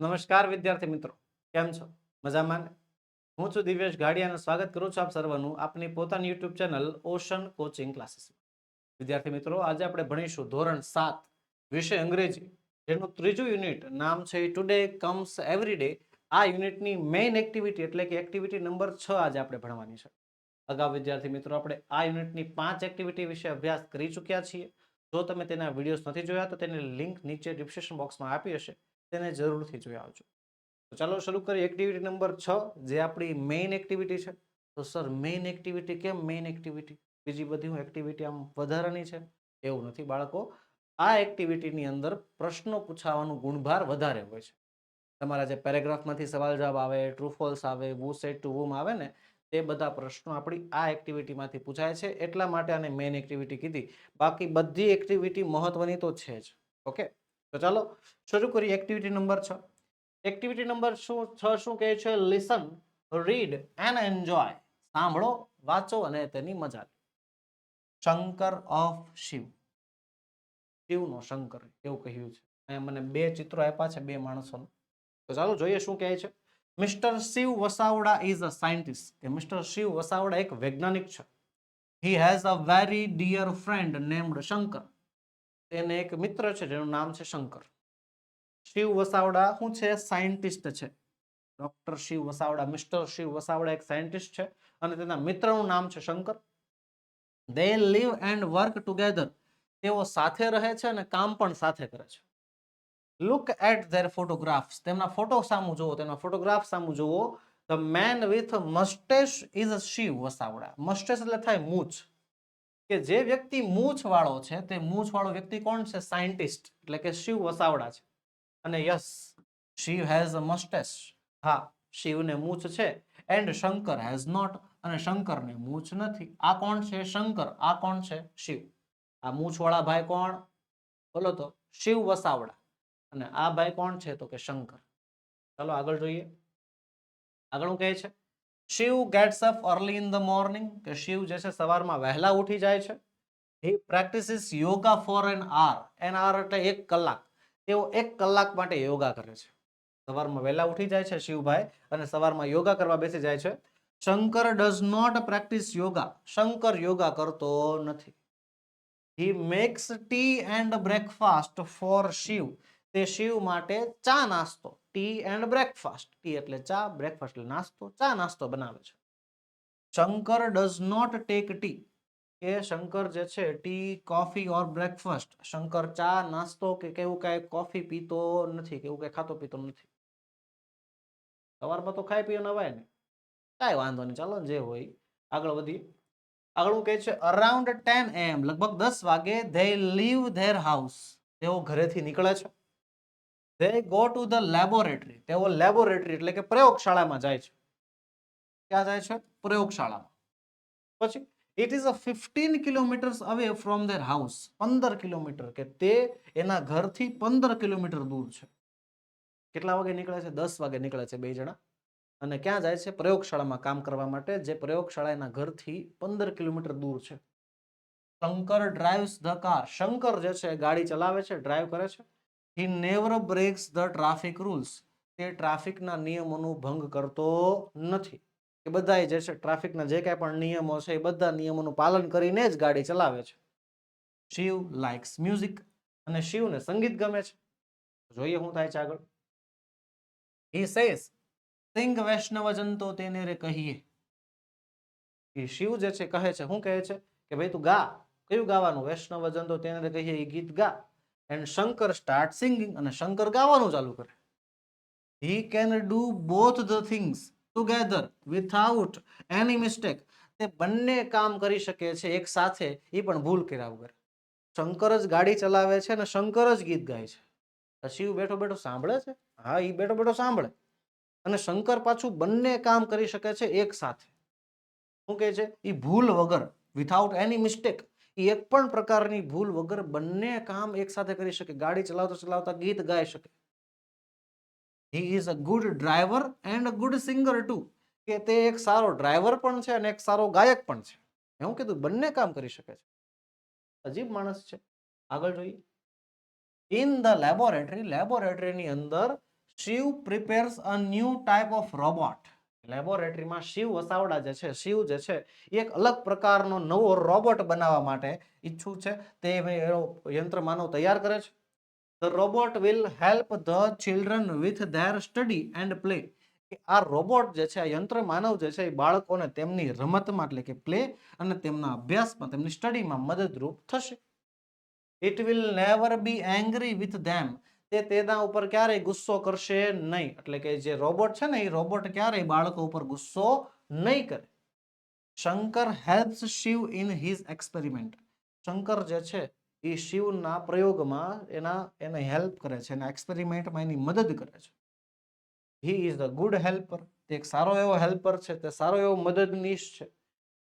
નમસ્કાર વિદ્યાર્થી મિત્રો, કેમ છો? મજામાં હું છું દિવ્યેશ ગાડિયા સ્વાગત કરું છું આપ સર્વનું આપની પોતાની YouTube channel ocean coaching classes વિદ્યાર્થી મિત્રો, આજે આપણે ભણીશું ધોરણ સાત વિષય અંગ્રેજી, જેનું ત્રીજું યુનિટ નામ છે ટુડે કમ્સ એવરી ડે આ યુનિટની મેઇન એક્ટિવિટી એટલે કે એક્ટિવિટી નંબર છ આજે આપણે ભણવાની છે. અગાઉ વિદ્યાર્થી મિત્રો, આપણે આ યુનિટની પાંચ એક્ટિવિટી વિશે અભ્યાસ કરી ચૂક્યા છીએ. જો તમે તેના વિડીયોઝ નથી જોયા, તો તેની લિંક નીચે ડિસ્ક્રિપ્શન બોક્સમાં આપી હશે. તેને જરૂરથી જોઈ આવજો. તો ચાલો શરૂ કરીએ. એક્ટિવિટી નંબર છ, જે આપણી મેઇન એક્ટિવિટી છે. તો સર મેઇન એક્ટિવિટી કેમ મેઇન એક્ટિવિટી બીજી બધી એક્ટિવિટી આમ વધારાની છે, એવું નથી. બાળકો, આ એક્ટિવિટીની અંદર પ્રશ્નો પૂછાવાનો ગુણભાર વધારે હોય છે. તમારા જે પેરેગ્રાફમાંથી સવાલ જવાબ આવે ટ્રુ ફોલ્સ આવે વુ સેટ ટુ વુમ આવે ને, તે બધા પ્રશ્નો આપણી આ એક્ટિવિટીમાંથી પૂછાય છે. એટલા માટે આને મેઇન એક્ટિવિટી કીધી. બાકી બધી એક્ટિવિટી મહત્વની તો છે જ. ઓકે તો ચાલો શરૂ કરીએ એક્ટિવિટી નંબર છ. એક્ટિવિટી નંબર શું છ શું કહે છે? લિસન રીડ એન્ડ એન્જોય સાંભળો, વાંચો અને તેની મજા લો. શંકર ઓફ શિવ. શિવનો શંકર, એવું કહ્યું છે. અહીંયા મને બે ચિત્રો આપ્યા છે, બે માણસોનું. તો ચાલો જોઈએ શું કહે છે. Mister Shiv Vasavada is a scientist કે મિસ્ટર શિવ વસાવડા એક વૈજ્ઞાનિક છે. He has a very dear friend named Shankar. તેને એક મિત્ર છે, જેનું નામ છે શંકર. શિવ વસાવડા શું છે? સાયન્ટિસ્ટ છે. ડોક્ટર શિવ વસાવડા, મિસ્ટર શિવ વસાવડા એક સાયન્ટિસ્ટ છે અને તેના મિત્રનું નામ છે Shankar. They live and work together તેઓ સાથે રહે છે અને કામ પણ સાથે કરે છે. લુક એટ ધેર ફોટોગ્રાફ્સ તેમના ફોટો સામું જુઓ. તેમના ફોટોગ્રાફ સામું જુઓ. The man with moustache is Shiv Vasavada. Moustache એટલે થાય મૂછ. કે જે વ્યક્તિ મૂછ વાળો છે, તે મૂછ વાળો વ્યક્તિ કોણ છે? સાયન્ટિસ્ટ, એટલે કે શિવ વસાવડા છે. અને yes, Shiv has a moustache હા, શિવને મૂછ છે એન્ડ શંકર હેઝ નોટ અને શંકરને મૂછ નથી. આ કોણ છે? શંકર. આ કોણ છે? શિવ. આ મૂછવાળા ભાઈ કોણ? બોલો તો, શિવ વસાવડા. અને આ ભાઈ કોણ છે? તો કે શંકર. ચાલો આગળ જોઈએ. આગળ હું કહે છે? Shiv gets up early in the morning કે શિવ જે છે સવારમાં વહેલા ઉઠી જાય છે. He practises yoga for an hour an hour એટલે એક કલાક. તેઓ એક કલાક માટે યોગા કરે છે. સવારમાં વહેલા ઉઠી જાય છે શિવભાઈ અને સવારમાં યોગા કરવા બેસી જાય છે. Shankar does not practise yoga Shankar yoga કરતો નથી. He makes tea and breakfast for Shiv. તે શિવ માટે ચા નાસ્તો. T and breakfast. ટી એટલે ચા, બ્રેકફાસ્ટ એટલે નાસ્તો. ચા નાસ્તો બનાવે છે. Shankar does not take tea કે શંકર જે છે tea coffee or breakfast Shankar ચા, નાસ્તો કે કેવું કાંઈ કોફી પીતો નથી, કેવું કાંઈ ખાતો પીતો નથી. સવારમાં તો ખાઈ પીને નવાય ને. કાંઈ વાંધો નહીં, ચાલો જે હોય. આગળ વધીએ આગળ કહે છે અરાઉન્ડ ટેન એમ લગભગ દસ વાગે ધે લીવ ધેર હાઉસ તેઓ ઘરેથી નીકળે છે. They go to the laboratory તેઓ લેબોરેટરી એટલે કે પ્રયોગશાળામાં જાય છે. ક્યાં જાય છે? પ્રયોગશાળામાં. પછી it is a fifteen kilometres away from their house પંદર કિલોમીટર કે તે એના ઘરથી પંદર કિલોમીટર દૂર છે. કેટલા વાગે નીકળે છે? દસ વાગે નીકળે છે બે જણા. અને ક્યાં જાય છે? પ્રયોગશાળામાં કામ કરવા માટે, જે પ્રયોગશાળા એના ઘરથી પંદર કિલોમીટર દૂર છે. Shankar drives the car Shankar જે છે ગાડી ચલાવે છે ડ્રાઈવ કરે છે. He never breaks the traffic rules તે ટ્રાફિકના નિયમોનું ભંગ કરતો નથી. એ બધાએ જે છે ટ્રાફિકના જે કાંઈ પણ નિયમો છે, એ બધા નિયમોનું પાલન કરીને જ ગાડી ચલાવે છે. શિવ લાઇક્સ મ્યુઝિક અને શિવને સંગીત ગમે છે. જોઈએ શું થાય છે આગળ. હી સેઝ સિંગ વૈષ્ણવજન તો તેને રે કહીએ. એ શિવ જે છે, કહે છે શું કહે છે કે, ભાઈ તું ગા. કયું ગાવાનું? વૈષ્ણવજન તો તેને કહીએ, એ ગીત ગા. એન્ડ શંકર સ્ટાર્ટ સિંગિંગ અને શંકર ગાવાનું ચાલુ કરે. He can do both the things together without any mistake તે બંને કામ કરી શકે છે એક સાથે એ પણ ભૂલ કર્યા વગર. શંકર જ ગાડી ચલાવે છે અને શંકર જ ગીત ગાય છે. શિવ બેઠો બેઠો સાંભળે છે? હા એ બેઠો બેઠો સાંભળે. અને શંકર પાછું બંને કામ કરી શકે છે એક સાથે. શું કહે છે? એ ભૂલ વગર વિથઆઉટ એની મિસ્ટેક એ એક પણ પ્રકારની ભૂલ વગર બંને કામ એક સાથે કરી શકે. ગાડી ચલાવતા ચલાવતા ગીત ગાઈ શકે. He is a good driver and a good singer too કે તે એક સારો ડ્રાઈવર પણ છે અને એક સારો ગાયક પણ છે. એવું કીધું. બંને કામ કરી શકે છે. અજીબ માણસ છે. આગળ જોઈએ. ઇન ધ લેબોરેટરી લેબોરેટરીની અંદર Shiv prepares a new type of robot લેબોરેટરીમાં શિવ વસાવડા જે છે, શિવ જે છે એક અલગ પ્રકારનો નવો રોબોટ બનાવવા માટે ઈચ્છું છે. તે યંત્ર માનવ તૈયાર કરે છે. The robot will help the children with their study and play આ રોબોટ જે છે, આ યંત્ર માનવ જે છે, એ બાળકોને તેમની રમતમાં એટલે કે પ્લે અને તેમના અભ્યાસમાં, તેમની સ્ટડીમાં મદદરૂપ થશે. It will never be angry with them તે તેના ઉપર ક્યારેય ગુસ્સો કરશે નહીં. એટલે કે જે રોબોટ છે ને, એ રોબોટ ક્યારેય બાળકો ઉપર ગુસ્સો નહીં કરે. Shankar helps Shiv in his experiment Shankar જે છે, એ શિવના પ્રયોગમાં એના, એને હેલ્પ કરે છે, એના એક્સપેરિમેન્ટમાં એની મદદ કરે છે. He is a good helper તે એક સારો એવો હેલ્પર છે, તે સારો એવો મદદનીશ છે.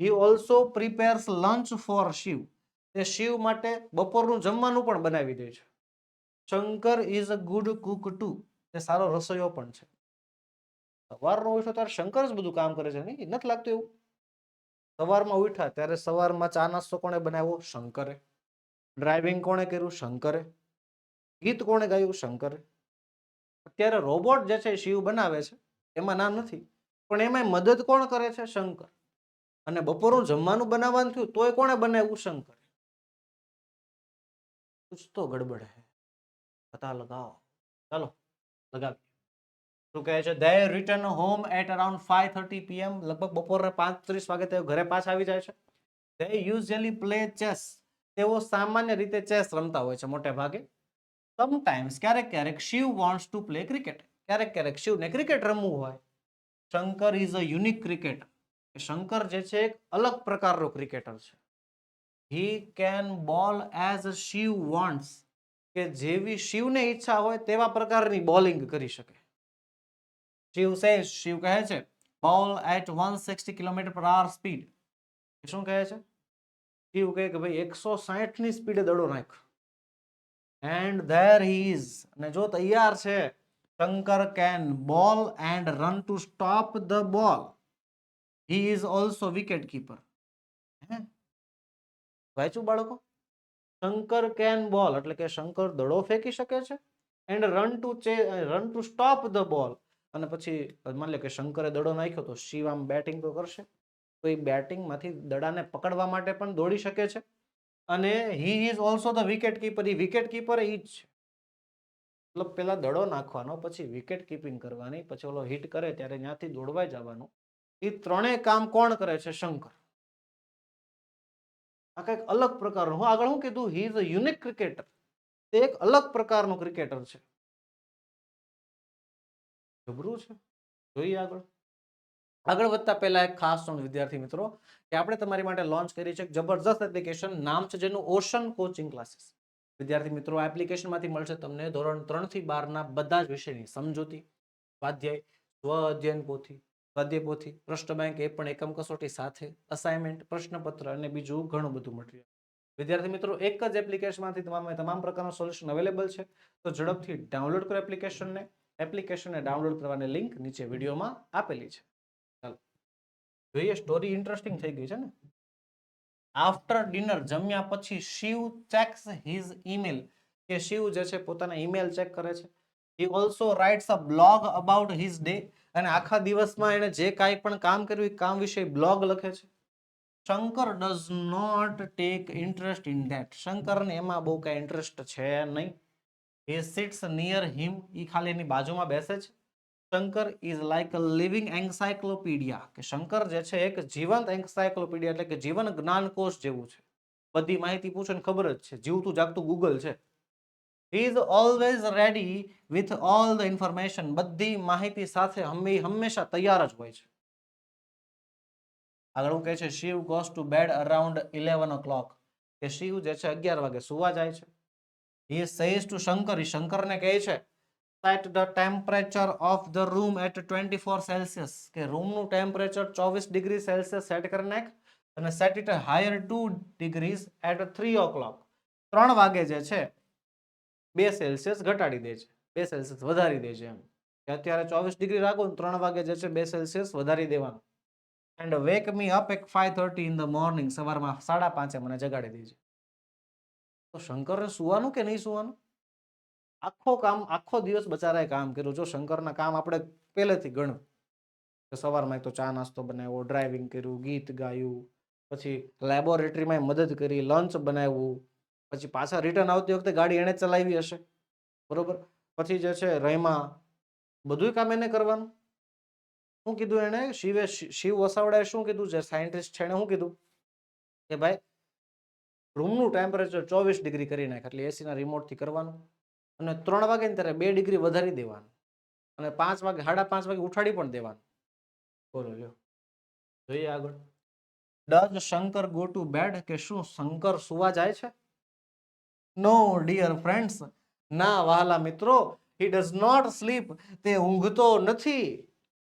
He also prepares lunch for Shiv તે શિવ માટે બપોરનું જમવાનું પણ બનાવી દે છે. Shankar is a good cook too એ સારો રસોઈયો પણ છે. સવારનો ઉઠો ત્યારે શંકર જ બધું કામ કરે છે નહીં નથી લાગતું એવું? સવારમાં ઉઠ્યા ત્યારે સવારમાં ચા નાસ્તો કોણે બનાવ્યો? શંકરે. ડ્રાઇવિંગ કોણે કર્યું? શંકરે. ગીત કોણે ગાયું? શંકરે. અત્યારે રોબોટ જે છે શિવ બનાવે છે. એમાં ના નથી. પણ એમાં મદદ કોણ કરે છે? શંકર. અને બપોરનું જમવાનું બનાવવાનું થયું તોય કોણે બનાવ્યું? શંકર. કુછ તો ગડબડ હે. પતા લગાવો. ચાલો, લગાવીએ. Return home at around five thirty PM લગભગ બપોરે પાંત્રીસ વાગે તેઓ ઘરે પાછા આવી જાય છે. દે યુઝ્યુઅલી પ્લે ચેસ તેઓ સામાન્ય રીતે ચેસ રમતા હોય છે મોટે ભાગે. સમટાઈમ્સ ક્યારેક ક્યારેક Shiv wants to play cricket ક્યારેક ક્યારેક શિવને ક્રિકેટ રમવું હોય. Shankar is a unique cricketer Shankar જે છે એક અલગ પ્રકારનો ક્રિકેટર છે. He can bowl as Shiv wants કે જેવી શિવને ઈચ્છા હોય તેવા પ્રકારની બોલિંગ કરી શકે. શિવ સે શિવ કહે છે bowl at one sixty kilometre per hour speed શું કહે છે? શિવ કહે કે, ભાઈ, એકસો સાઠની સ્પીડે દડો નાખ એન્ડ ધેર ઇઝ અને જો તૈયાર છે, Shankar can bowl and run to stop the ball he is also wicket keeper હે? વાંચ્યું બાળકો? શંકર કેન બોલ, એટલે કે શંકર દડો ફેંકી શકે છે. એન્ડ રન ટુ ચે run to stop the ball અને પછી માની લો કે શંકરે દડો નાખ્યો તો શિવ આમ બેટિંગ તો કરશે. તો એ બેટિંગમાંથી દડાને પકડવા માટે પણ દોડી શકે છે. અને he is also the wicket keeper A wicket keeper એ જ છે. મતલબ પેલા દડો નાખવાનો, પછી વિકેટ કીપિંગ કરવાની, પછી ઓલો હિટ કરે ત્યારે ત્યાંથી દોડવાઈ જવાનું. એ ત્રણેય કામ કોણ કરે છે? શંકર. આ કંઈક અલગ પ્રકારનું. હું આગળ હું કીધું? He is a unique cricketer તે એક અલગ પ્રકારનો ક્રિકેટર છે. જબરું છે? જોઈએ આગળ. આગળ વધતા પહેલા એક ખાસ નોંધ વિદ્યાર્થી મિત્રો, કે આપણે તમારી માટે લોન્ચ કરી છે જબરજસ્ત એપ્લિકેશન નામ છે જેનું ઓશન કોચિંગ ક્લાસીસ વિદ્યાર્થી મિત્રો, આ એપ્લિકેશનમાંથી મળશે તમને ધોરણ ત્રણથી બારના બધા જ વિષયની સમજૂતી, સ્વાધ્યાય સ્વ અધ્યયન પોથી. સ્વાધ્યાય પોથી પ્રશ્ન બેંક એ પણ એકમ કસોટી સાથે અસાઇનમેન્ટ પ્રશ્નપત્ર અને બીજું ઘણું બધું મટીરિયલ. વિદ્યાર્થી મિત્રો, એક જ એપ્લિકેશનમાંથી તમામ તમામ પ્રકારનું સોલ્યુશન અવેલેબલ છે. તો ઝડપથી ડાઉનલોડ કરો એપ્લિકેશનને એપ્લિકેશનને ડાઉનલોડ કરવાની લિંક નીચે વિડીયોમાં આપેલી છે. ચાલો. જોઈએ સ્ટોરી ઇન્ટરેસ્ટિંગ થઈ ગઈ છે ને? આફ્ટર ડિનર જમ્યા પછી શિવ ચેક્સ હિઝ ઈમેલ કે શિવ જે છે, પોતાના ઈમેલ ચેક કરે છે. He also writes a blog about his day અને આખા દિવસમાં એણે જે કાંઈ પણ કામ કર્યું, એ કામ વિશે બ્લોગ લખે છે. Shankar does not take interest in that શંકરને એમાં બહુ કાંઈ ઇન્ટરેસ્ટ છે નહીં. હી સિટ્સ નિયર હિમ એ ખાલી એની બાજુમાં બેસે છે. Shankar is like a living encyclopedia કે શંકર જે છે, એક જીવંત એન્સાયક્લોપીડિયા એટલે કે જીવન જ્ઞાનકોશ જેવું છે. બધી માહિતી પૂછો ને ખબર જ છે. જીવતું જાગતું ગૂગલ છે. Is always ready with all the information બધી માહિતી સાથે હંમેશા તૈયાર જ હોય છે. આગળ હું કહે છે Shiv goes to bed around eleven o'clock કે શિવ જે છે અગિયાર વાગે સુવા જાય છે. હી સેઝ ટુ શંકર શંકરને કહે છે set the temperature of the room at twenty four Celsius કે રૂમનું ટેમ્પરેચર ચોવીસ ડિગ્રી સેલ્સિયસ સેટ કરી નાખ અને set it higher two degrees at three o'clock ત્રણ વાગે જે છે બે સેલ્સિયસ ઘટાડી દે છે, બે સેલ્સિયસ વધારી દે છે એમ. અત્યારે ચોવીસ ડિગ્રી રાખો ને ત્રણ વાગે જે છે બે સેલ્સિયસ વધારી દેવાનું. And wake me up at five thirty in the morning સવારમાં સાડા પાંચે મને જગાડી દે છે તો શંકરને સુવાનું કે નહીં સુવાનું? આખો કામ, આખો દિવસ બચારાએ કામ કર્યું. જો શંકરના કામ આપણે પહેલેથી ગણું કે સવારમાં તો ચા નાસ્તો બનાવ્યો ડ્રાઇવિંગ કર્યું, ગીત ગાયું, પછી લેબોરેટરીમાં મદદ કરી લંચ બનાવ્યું. પછી પાછા રિટર્ન આવતી વખતે ગાડી એણે ચલાવી હશે. બરોબર? પછી જે છે, રહીમાં બધું કામ એને કરવાનું. શું કીધું એણે, શિવે, શિવ વસાવડાએ શું કીધું જે સાયન્ટિસ્ટ છે એણે શું કીધું? કે ભાઈ રૂમનું ટેમ્પરેચર ચોવીસ ડિગ્રી કરી નાખે, એટલે એસીના રિમોટથી કરવાનું. અને ત્રણ વાગે ત્યારે બે ડિગ્રી વધારી દેવાનું. અને પાંચ વાગે, સાડા પાંચ વાગે ઉઠાડી પણ દેવાનું. બોલો, લ્યો. જોઈએ આગળ. Does Shankar go to bed કે શું શંકર સુવા જાય છે? નો ડિયર ફ્રેન્ડ્સ ના વહાલા મિત્રો હી ડઝ નોટ સ્લીપ તે ઊંઘતો નથી.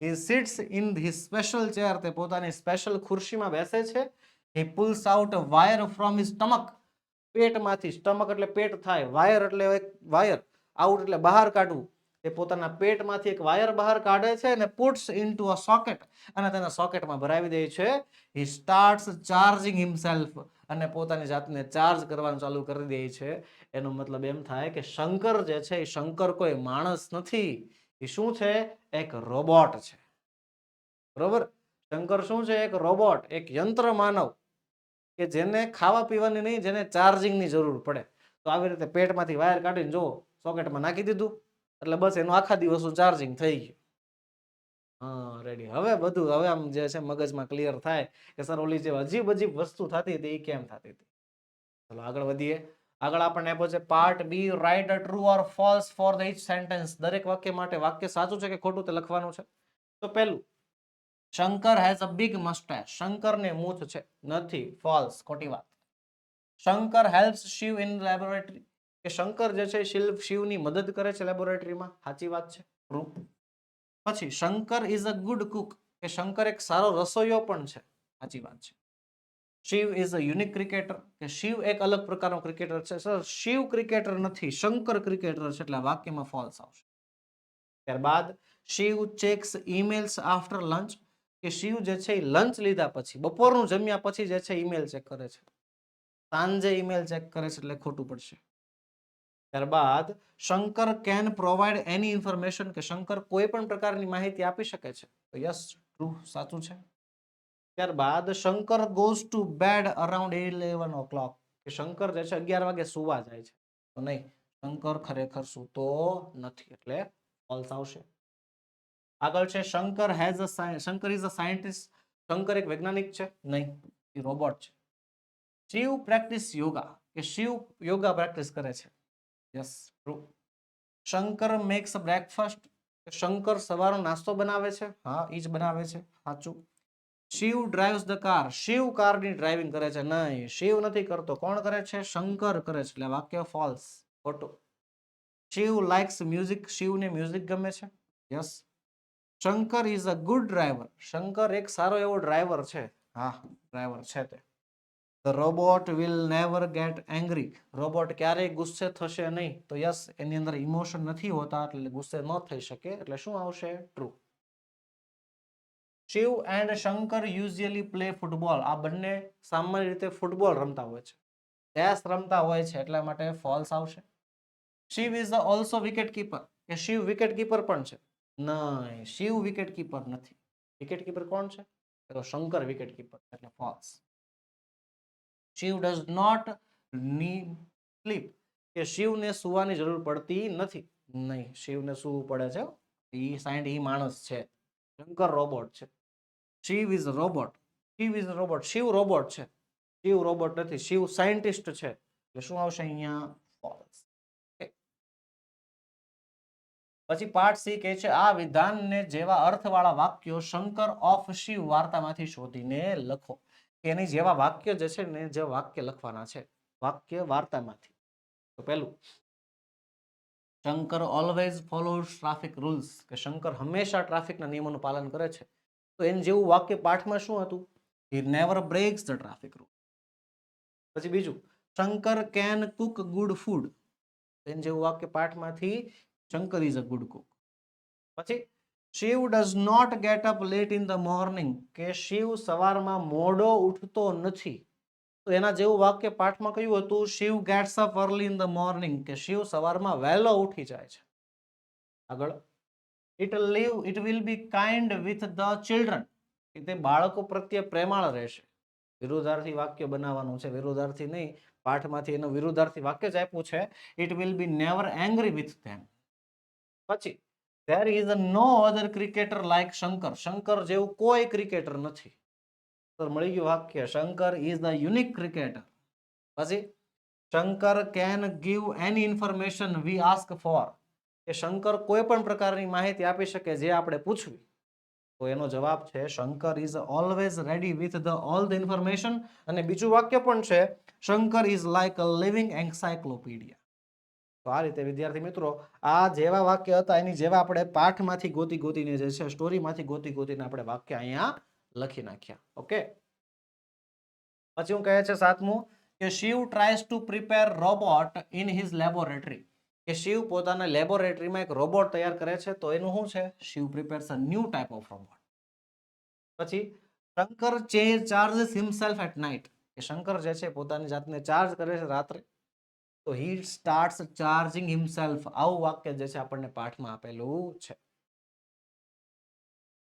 He sits in the special chair તે પોતાની સ્પેશિયલ ખુરશીમાં બેસે છે. He pulls out wire from his stomach પેટમાંથી stomach એટલે પેટ થાય. વાયર એટલે એક વાયર આઉટ એટલે બહાર કાઢવું. તે પોતાના પેટમાંથી એક વાયર બહાર કાઢે છે અને puts into a socket અને તેના સોકેટમાં ભરાવી દે છે. હી સ્ટાર્ટ્સ ચાર્જિંગ હિમસેલ્ફ અને પોતાની જાતને ચાર્જ કરવાનું ચાલુ કરી દે છે. એનો મતલબ એમ થાય કે શંકર જે છે એ શંકર કોઈ માણસ નથી. એ શું છે? એક રોબોટ છે. બરોબર? શંકર શું છે? એક રોબોટ એક યંત્ર માનવ કે જેને ખાવા પીવાની નહીં, જેને ચાર્જિંગની જરૂર પડે. તો આવી રીતે પેટમાંથી વાયર કાઢીને જો સોકેટમાં નાખી દીધું. એટલે બસ એનું આખા દિવસનું ચાર્જિંગ થઈ ગયું. હા રેડી હવે બધું, હવે આમ જે છે મગજમાં ક્લિયર થાય કે સર ઓલી જે અજીબ અજીબ વસ્તુ થતી હતી એ કેમ થતી હતી? ચલો આગળ વધીએ. આગળ આપણને આપ્યો છે part B write true or false for the each sentence દરેક વાક્ય માટે વાક્ય સાચું છે કે ખોટું તે લખવાનું છે? તો પહેલું, Shankar has a big moustache શંકરને મૂછ છે. નથી ફોલ્સ ખોટી વાત. Shankar helps Shiv in laboratory કે શંકર જે છે શિવ શિવની મદદ કરે છે લેબોરેટરીમાં સાચી વાત છે. ટ્રુ પછી Shankar is a good cook કે શંકર એક સારો રસોઈયો પણ છે. સાચી વાત છે. Shiv is a unique cricketer કે શિવ એક અલગ પ્રકારનો ક્રિકેટર છે. સર, શિવ ક્રિકેટર નથી, શંકર ક્રિકેટર છે એટલે વાક્યમાં ફોલ્સ આવશે. ત્યારબાદ, Shiv checks emails after lunch કે શિવ જે છે એ લંચ લીધા પછી, બપોરનું જમ્યા પછી જે છે ઈમેલ ચેક કરે છે. સાંજે ઈમેલ ચેક કરે છે એટલે ખોટું પડશે. ત્યારબાદ Shankar can provide any information કે શંકર કોઈ પણ પ્રકારની માહિતી આપી શકે છે. તો યસ ટ્રુ સાચું છે. ત્યારબાદ Shankar goes to bed around eleven o'clock કે શંકર જે છે અગિયાર વાગે સુવા જાય છે. તો નહીં, શંકર ખરેખર સૂતો નથી, એટલે ફોલ્સ આવશે. આગળ છે, Shankar has a Shankar is a scientist Shankar એક વૈજ્ઞાનિક છે, નહીં, એ રોબોટ છે. શિવ પ્રેક્ટિસ યોગા કે શિવ યોગા પ્રેક્ટિસ કરે છે. Yes true Shankar makes breakfast Shankar સવારનો નાસ્તો બનાવે છે. હા એ જ બનાવે છે. સાચું. Shiv drives the car Shiv કારની ડ્રાઇવિંગ કરે છે. નહીં, શિવ નથી કરતો. કોણ કરે છે? શંકર કરે છે. એટલે વાક્ય ફોલ્સ ખોટું. શિવ લાઇક્સ મ્યુઝિક શિવને મ્યુઝિક ગમે છે. Yes Shankar is a good driver Shankar એક સારો એવો ડ્રાઈવર છે. હા ડ્રાઈવર છે તે. The robot will never get angry robot ક્યારેય ગુસ્સે થશે નહીં. તો યસ, એની અંદર ઇમોશન નથી હોતા, એટલે ગુસ્સે ન થઈ શકે. એટલે શું આવશે? True Shiv and Shankar usually play football આ બંને સામાન્ય રીતે ફૂટબોલ રમતા હોય છે. ચેસ રમતા હોય છે, એટલા માટે ફોલ્સ આવશે. Shiv is also wicket keeper કે શિવ વિકેટ કીપર પણ છે. નહીં, શિવ વિકેટ કીપર નથી. વિકેટ કીપર કોણ છે? તો શંકર વિકેટ કીપર એટલે false Shiv does not need sleep કે શિવને સુવાની જરૂર પડતી નથી. નહીં, શિવને સુવું પડે છે એ સાઇન્ટ એ માણસ છે. શંકર રોબોટ છે. Shiv is robot Shiv is robot Shiv robot છે. શિવ રોબોટ નથી. શિવ સાયન્ટિસ્ટ છે. એટલે શું આવશે અહીંયા? ફોલ્સ પછી પાર્ટ સી કહે છે, આ વિધાનને જેવા અર્થવાળા વાક્યો શંકર ઓફ શિવ વાર્તામાંથી શોધીને લખો. એની જેવા વાક્ય જે છે ને જે વાક્ય લખવાના છે. વાક્ય વાર્તામાંથી. તો પહેલું, Shankar always follows traffic rules કે શંકર હંમેશા ટ્રાફિકના નિયમોનું પાલન કરે છે. તો એનું જેવું વાક્ય પાઠમાં શું હતું? He never breaks the traffic rule પછી બીજું, Shankar can cook good food એનું જેવું વાક્ય પાઠમાંથી, Shankar is a good cook પછી Shiv does not get up late in the morning કે શિવ સવારમાં મોડો ઉઠતો નથી. તો એના જેવું વાક્ય પાઠમાં કહ્યું હતું, Shiv gets up early in the morning કે શિવ સવારમાં વહેલો ઉઠી જાય છે. આગળ it leave it will be kind with the children કે તે બાળકો પ્રત્યે પ્રેમાળ રહેશે. વિરોધાર્થી વાક્ય બનાવવાનું છે વિરોધાર્થી નહીં, પાઠમાંથી એનું વિરોધાર્થી વાક્ય જ આપ્યું છે it will be never angry with them પછી there is no other cricketer like Shankar Shankar જેવું કોઈ ક્રિકેટર નથી. તો મળી ગયું વાક્ય. Shankar is the unique cricketer પછી Shankar can give any information we ask for કે શંકર કોઈ પણ પ્રકારની માહિતી આપી શકે જે આપણે પૂછવી. તો એનો જવાબ છે Shankar is always ready with the all the information અને બીજું વાક્ય પણ છે Shankar is like a living encyclopedia તો આ રીતે વિદ્યાર્થી મિત્રો, આ જેવા વાક્ય હતા, એની જેવા આપણે પાઠમાંથી ગોતી ગોતીને જે છે, સ્ટોરીમાંથી ગોતી ગોતીને આપણે વાક્ય અહીંયા લખી નાખ્યા. ઓકે? પછી હું કહે છે સાતમું? કે Shiv tries to prepare robot in his laboratory. કે શિવ પોતાના લેબોરેટરીમાં એક રોબોટ તૈયાર કરે છે, તો એનું શું છે? Shiv prepares a new type of robot. પછી, શંકર ચે ચાર્જ હિમસેલ્ફ એટ નાઇટ. કે શંકર જે છે, પોતાની જાતને ચાર્જ કરે છે રાત્રે. તો હી સ્ટાર્ટ્સ ચાર્જિંગ હિમસેલ્ફ આવું વાક્ય જે છે આપણને પાઠમાં આપેલું છે.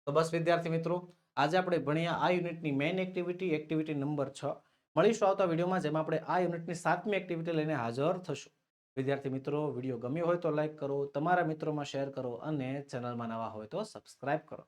તો બસ વિદ્યાર્થી મિત્રો, આજે આપણે ભણ્યા આ યુનિટની મેઇન એક્ટિવિટી એક્ટિવિટી નંબર છ. મળીશું આવતા વિડીયોમાં જેમાં આપણે આ યુનિટની સાતમી એક્ટિવિટી લઈને હાજર થશું. વિદ્યાર્થી મિત્રો, વીડિયો ગમ્યો હોય તો લાઇક કરો, તમારા મિત્રોમાં શેર કરો અને ચેનલમાં નવા હોય તો સબસ્ક્રાઇબ કરો.